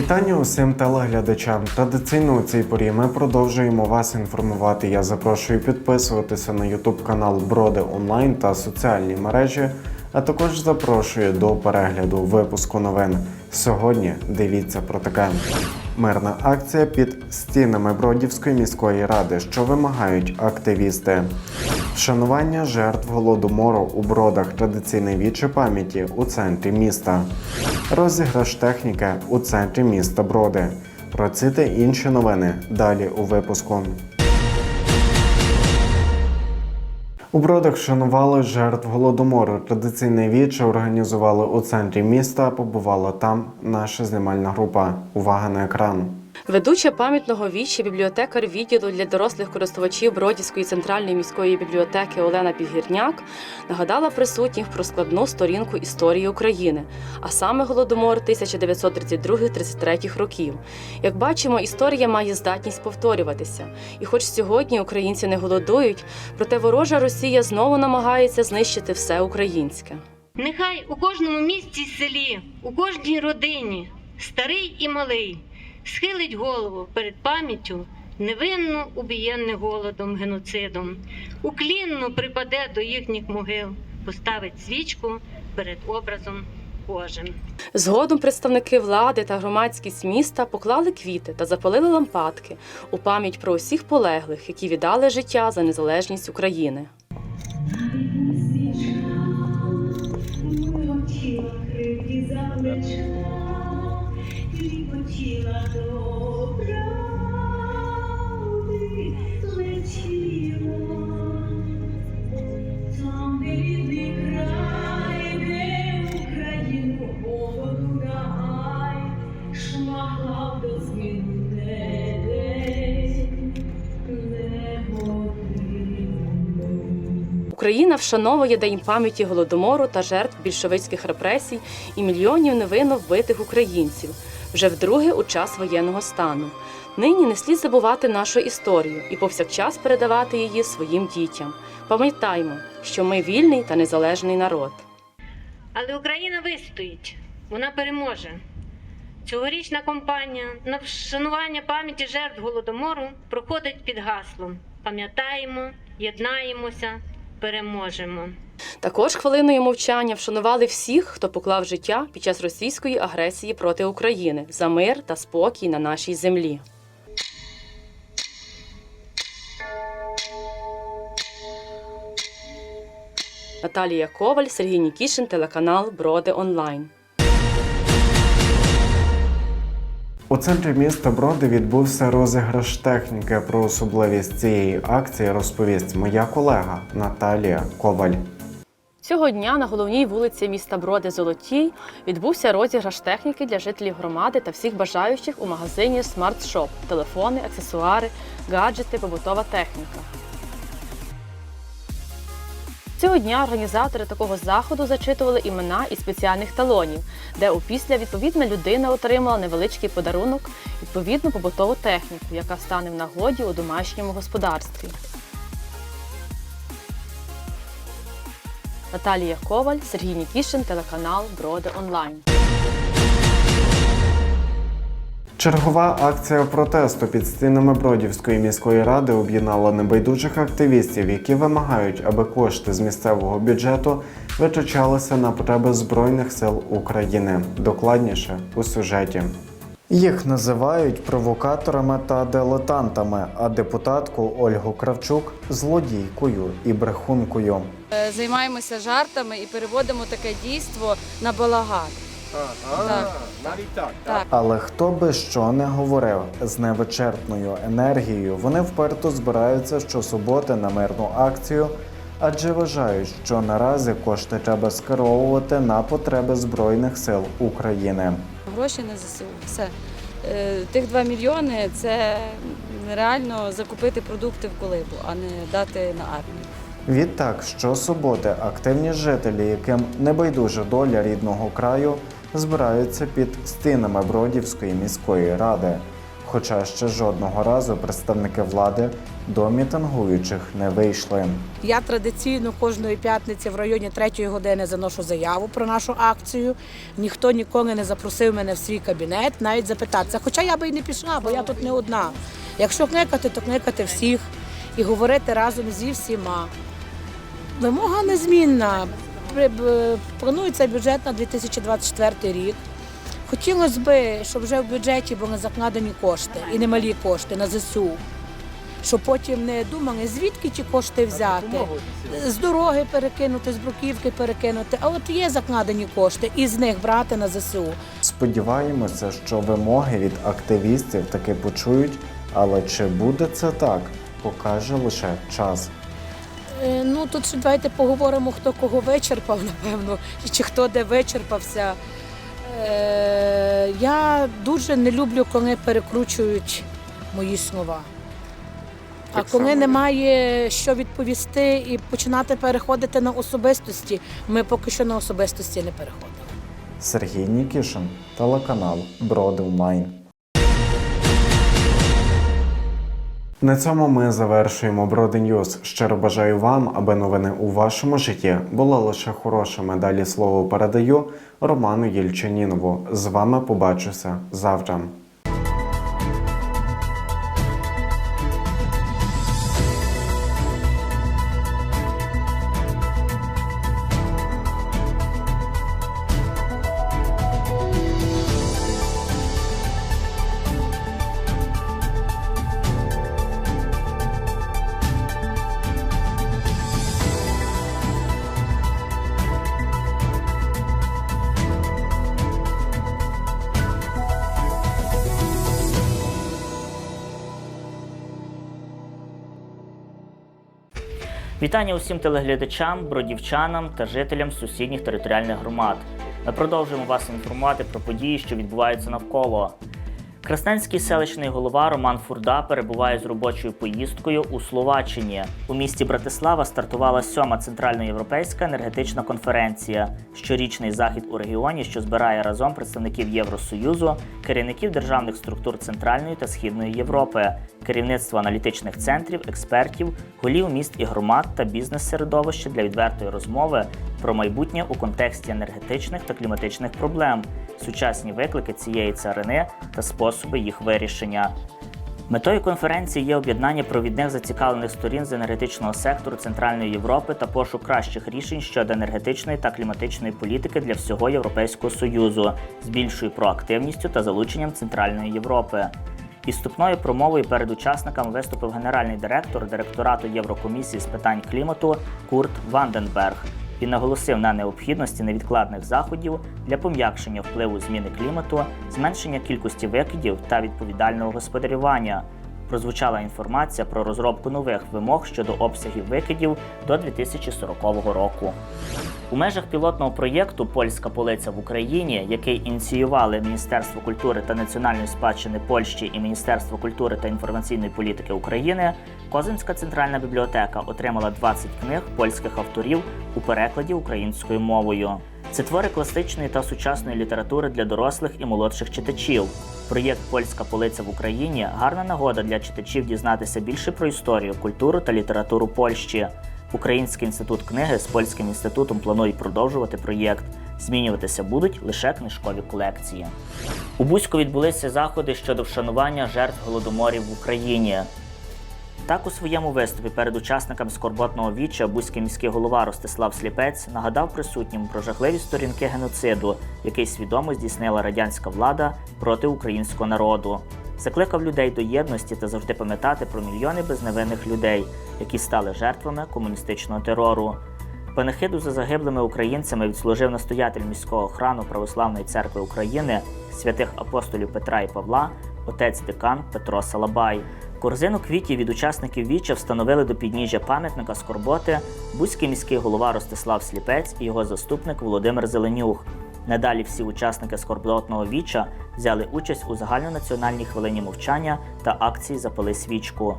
Вітання усім телеглядачам. Традиційно у цій порі ми продовжуємо вас інформувати. Я запрошую підписуватися на YouTube канал Броди Онлайн та соціальні мережі, а також запрошую до перегляду випуску новин. Сьогодні дивіться про таке. Мирна акція під стінами Бродівської міської ради, що вимагають активісти. Вшанування жертв голодомору у бродах традиційний вічі пам'яті у центрі міста. Розіграш техніки у центрі міста Броди. Про ці та інші новини далі у випуску. У бродах шанували жертв голодомору. Традиційне віче організували у центрі міста. Побувала там наша знімальна група. Увага на екран. Ведуча пам'ятного віччя бібліотекар відділу для дорослих користувачів Бродівської центральної міської бібліотеки Олена Підгірняк нагадала присутніх про складну сторінку історії України, а саме голодомор 1932-33 років. Як бачимо, історія має здатність повторюватися. І хоч сьогодні українці не голодують, проте ворожа Росія знову намагається знищити все українське. Нехай у кожному місті селі, у кожній родині, старий і малий, схилить голову перед пам'яттю невинно убієнних голодом геноцидом, уклінно припаде до їхніх могил, поставить свічку перед образом Божим. Згодом представники влади та громадськість міста поклали квіти та запалили лампадки у пам'ять про усіх полеглих, які віддали життя за незалежність України. Хотіла хотіла до правди летіла. Україна вшановує День пам'яті голодомору та жертв більшовицьких репресій і мільйонів невинно вбитих українців вже вдруге у час воєнного стану. Нині не слід забувати нашу історію і повсякчас передавати її своїм дітям. Пам'ятаймо, що ми вільний та незалежний народ. Але Україна вистоїть, вона переможе. Цьогорічна кампанія на вшанування пам'яті жертв голодомору проходить під гаслом Пам'ятаємо, єднаємося, переможемо. Також хвилиною мовчання вшанували всіх, хто поклав життя під час російської агресії проти України за мир та спокій на нашій землі. Наталія Коваль, Сергій Нікішин, телеканал Броди Онлайн. У центрі міста Броди відбувся розіграш техніки. Про особливість цієї акції розповість моя колега Наталія Коваль. Цього дня на головній вулиці міста Броди Золотій відбувся розіграш техніки для жителів громади та всіх бажаючих у магазині Smart Shop – телефони, аксесуари, гаджети, побутова техніка. Цього дня організатори такого заходу зачитували імена і спеціальних талонів, де опісля відповідна людина отримала невеличкий подарунок, відповідну побутову техніку, яка стане в нагоді у домашньому господарстві. Наталія Коваль, Сергій Нікішин, телеканал Броди Онлайн. Чергова акція протесту під стінами Бродівської міської ради об'єднала небайдужих активістів, які вимагають, аби кошти з місцевого бюджету витрачалися на потреби Збройних сил України. Докладніше у сюжеті. Їх називають провокаторами та дилетантами, а депутатку Ольгу Кравчук злодійкою і брехункою. Е, Займаємося жартами і переводимо таке дійство на балаган. Так, навіть так. так. Але хто би що не говорив з невичерпною енергією, вони вперто збираються щосуботи на мирну акцію, адже вважають, що наразі кошти треба скеровувати на потреби Збройних сил України. Гроші на ЗСУ. Все. Е, Тих 2 мільйони це реально закупити продукти в колибу, а не дати на армію. Відтак, щосуботи активні жителі, яким не байдужа доля рідного краю, збираються під стінами Бродівської міської ради. Хоча ще жодного разу представники влади до мітингуючих не вийшли. Я традиційно кожної п'ятниці в районі третьої години заношу заяву про нашу акцію. Ніхто ніколи не запросив мене в свій кабінет, навіть запитатися. Хоча я би і не пішла, бо я тут не одна. Якщо кликати, то кликати всіх і говорити разом зі всіма. Вимога незмінна. Планується бюджет на 2024 рік. Хотілося б, щоб вже в бюджеті були закладені кошти і немалі кошти на ЗСУ. Щоб потім не думали, звідки ті кошти взяти. З дороги перекинути, з бруківки перекинути. А от є закладені кошти і з них брати на ЗСУ. Сподіваємося, що вимоги від активістів таки почують, але чи буде це так, покаже лише час. Е, Ну тут ще давайте поговоримо, хто кого вичерпав, напевно, і чи хто де вичерпався. Е, Я дуже не люблю, коли перекручують мої слова. А коли немає що відповісти і починати переходити на особистості, ми поки що на особистості не переходимо. Сергій Нікішин, телеканал Броди Онлайн. На цьому ми завершуємо Броди. Щиро бажаю вам, аби новини у вашому житті були лише хорошими. Далі слово передаю Роману Єльчанінову. З вами побачуся завтра. Вітання усім телеглядачам, бродівчанам та жителям сусідніх територіальних громад. Ми продовжуємо вас інформувати про події, що відбуваються навколо. Красненський селищний голова Роман Фурда перебуває з робочою поїздкою у Словаччині. У місті Братислава стартувала сьома центральноєвропейська енергетична конференція, щорічний захід у регіоні, що збирає разом представників Євросоюзу, керівників державних структур Центральної та Східної Європи, керівництво аналітичних центрів, експертів, голів міст і громад та бізнес-середовище для відвертої розмови про майбутнє у контексті енергетичних та кліматичних проблем, сучасні виклики цієї царини та способи їх вирішення. Метою конференції є об'єднання провідних зацікавлених сторін з енергетичного сектору Центральної Європи та пошук кращих рішень щодо енергетичної та кліматичної політики для всього Європейського Союзу з більшою проактивністю та залученням Центральної Європи. Підступною промовою перед учасниками виступив генеральний директор директорату Єврокомісії з питань клімату Курт Ванденберг і наголосив на необхідності невідкладних заходів для пом'якшення впливу зміни клімату, зменшення кількості викидів та відповідального господарювання. Прозвучала інформація про розробку нових вимог щодо обсягів викидів до 2040 року. У межах пілотного проєкту Польська полиця в Україні, який ініціювали Міністерство культури та національної спадщини Польщі і Міністерство культури та інформаційної політики України, Козинська центральна бібліотека отримала 20 книг польських авторів у перекладі українською мовою. Це твори класичної та сучасної літератури для дорослих і молодших читачів. Проєкт Польська полиця в Україні гарна нагода для читачів дізнатися більше про історію, культуру та літературу Польщі. Український інститут книги з польським інститутом планують продовжувати проєкт. Змінюватися будуть лише книжкові колекції. У Бузьку відбулися заходи щодо вшанування жертв голодоморів в Україні. Так у своєму виступі перед учасниками скорботного віча бузький міський голова Ростислав Сліпець нагадав присутнім про жахливі сторінки геноциду, який свідомо здійснила радянська влада проти українського народу. Закликав людей до єдності та завжди пам'ятати про мільйони безневинних людей, які стали жертвами комуністичного терору. Панихиду за загиблими українцями відслужив настоятель міського храну Православної церкви України святих апостолів Петра і Павла, отець декан Петро Салабай. Корзину квітів від учасників віча встановили до підніжжя пам'ятника скорботи Бузький міський голова Ростислав Сліпець і його заступник Володимир Зеленюх. Надалі всі учасники скорботного віча взяли участь у загальнонаціональній хвилині мовчання та акції Запали свічку.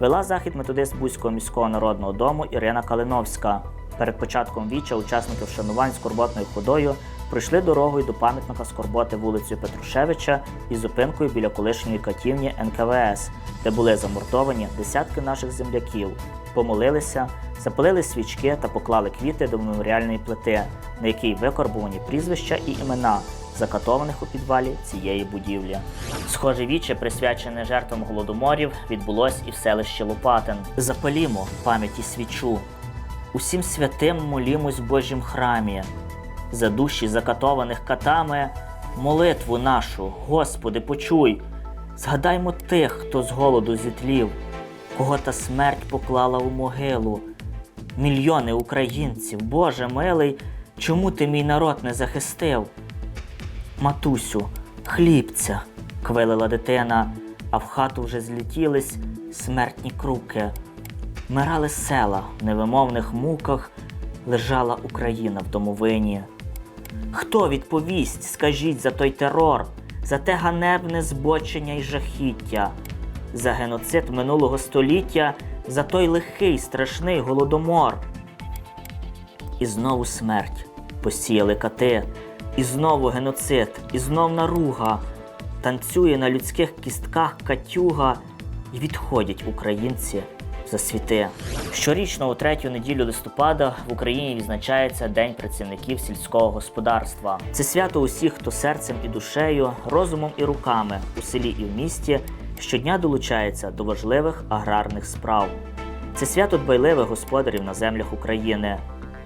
Вела захід методист Бузького міського народного дому Ірина Калиновська. Перед початком віча учасники вшанувань скорботною ходою пройшли дорогою до пам'ятника скорботи вулицею Петрушевича і зупинкою біля колишньої катівні НКВС, де були замордовані десятки наших земляків. Помолилися, запалили свічки та поклали квіти до меморіальної плити, на якій викорбовані прізвища і імена закатованих у підвалі цієї будівлі. Схоже віче, присвячене жертвам голодоморів, відбулось і в селищі Лопатин. Запалімо пам'яті свічу. Усім святим молімось в Божім храмі. За душі закатованих катами, молитву нашу, Господи, почуй. Згадаймо тих, хто з голоду зітлів, кого та смерть поклала у могилу. Мільйони українців, Боже милий, чому ти мій народ не захистив? Матусю, хлібця, квилила дитина, а в хату вже злетілись смертні круки. Мирали села в невимовних муках, лежала Україна в домовині. Хто відповість, скажіть, за той терор, за те ганебне збочення й жахіття, за геноцид минулого століття, за той лихий страшний голодомор? І знову смерть посіяли кати, і знову геноцид, і знов наруга. Танцює на людських кістках катюга, і відходять українці за світи. Щорічно у третю неділю листопада в Україні відзначається День працівників сільського господарства. Це свято усіх, хто серцем і душею, розумом і руками у селі і в місті щодня долучається до важливих аграрних справ. Це свято дбайливих господарів на землях України.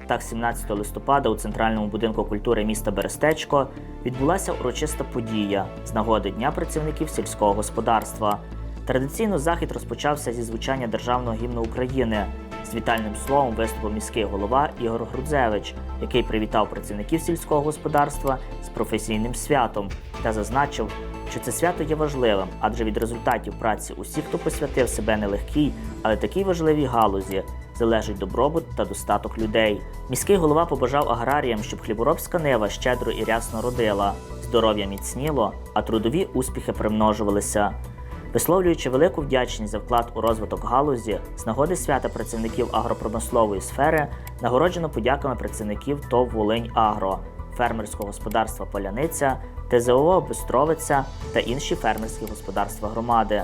Так, 17 листопада у центральному будинку культури міста Берестечко відбулася урочиста подія з нагоди Дня працівників сільського господарства. Традиційно захід розпочався зі звучання державного гімну України. З вітальним словом виступив міський голова Ігор Грудзевич, який привітав працівників сільського господарства з професійним святом та зазначив, що це свято є важливим, адже від результатів праці усіх, хто посвятив себе нелегкій, але такій важливій галузі, залежить добробут та достаток людей. Міський голова побажав аграріям, щоб хліборобська нива щедро і рясно родила, здоров'я міцніло, а трудові успіхи примножувалися. Висловлюючи велику вдячність за вклад у розвиток галузі, з нагоди свята працівників агропромислової сфери нагороджено подяками працівників ТОВ Волинь Агро, фермерського господарства Поляниця, ТЗО Бистровиця та інші фермерські господарства громади.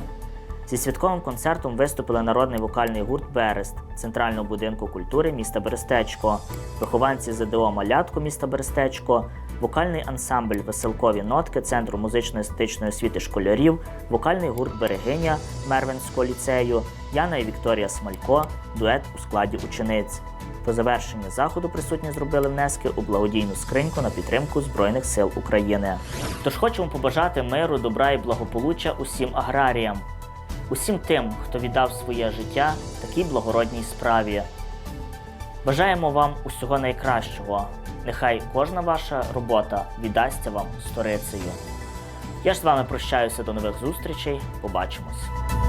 Зі святковим концертом виступили народний вокальний гурт Берест Центрального будинку культури міста Берестечко, вихованці ЗДО Малятко міста Берестечко, вокальний ансамбль Веселкові нотки Центру музично-естетичної освіти школярів, вокальний гурт Берегиня Мервенського ліцею, Яна і Вікторія Смалько, дует у складі учениць. По завершенні заходу присутні зробили внески у благодійну скриньку на підтримку Збройних сил України. Тож хочемо побажати миру, добра і благополуччя усім аграріям, усім тим, хто віддав своє життя такій благородній справі. Бажаємо вам усього найкращого. Нехай кожна ваша робота віддасться вам сторицею. Я ж з вами прощаюся до нових зустрічей. Побачимось.